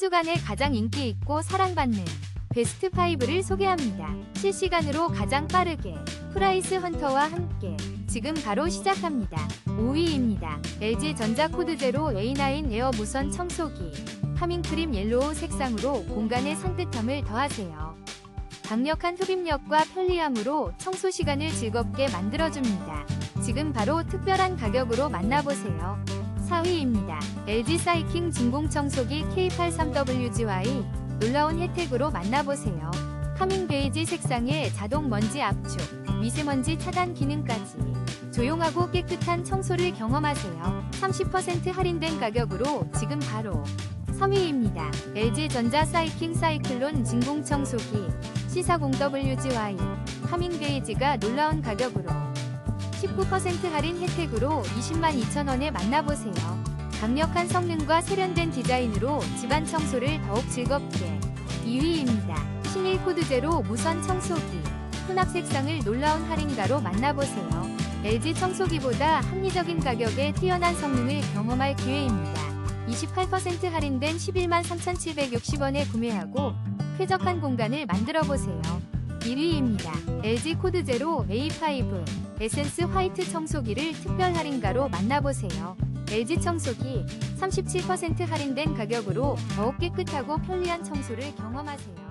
주간에 가장 인기 있고 사랑받는 베스트 5를 소개합니다. 실시간으로 가장 빠르게 프라이스 헌터와 함께 지금 바로 시작합니다. 5위입니다. LG전자 코드 제로 A9 에어 무선 청소기 파밍크림 옐로우 색상으로 공간의 산뜻함을 더하세요. 강력한 흡입력과 편리함으로 청소 시간을 즐겁게 만들어줍니다. 지금 바로 특별한 가격으로 만나보세요. 4위입니다. LG 사이킹 진공청소기 K83WGY 놀라운 혜택으로 만나보세요. 카밍 베이지 색상의 자동 먼지 압축, 미세먼지 차단 기능까지 조용하고 깨끗한 청소를 경험하세요. 30% 할인된 가격으로 지금 바로 3위입니다. LG전자 사이킹 사이클론 진공청소기 C40WGY 카밍 베이지가 놀라운 가격으로 19% 할인 혜택으로 20만 2천원에 만나보세요. 강력한 성능과 세련된 디자인으로 집안 청소를 더욱 즐겁게 2위입니다. 신일 코드 제로 무선 청소기 혼합 색상을 놀라운 할인가로 만나보세요. LG 청소기보다 합리적인 가격에 뛰어난 성능을 경험할 기회입니다. 28% 할인된 11만 3,760원에 구매하고 쾌적한 공간을 만들어 보세요. 1위입니다. LG 코드 제로 A5 에센스 화이트 청소기를 특별 할인가로 만나보세요. LG 청소기 37% 할인된 가격으로 더욱 깨끗하고 편리한 청소를 경험하세요.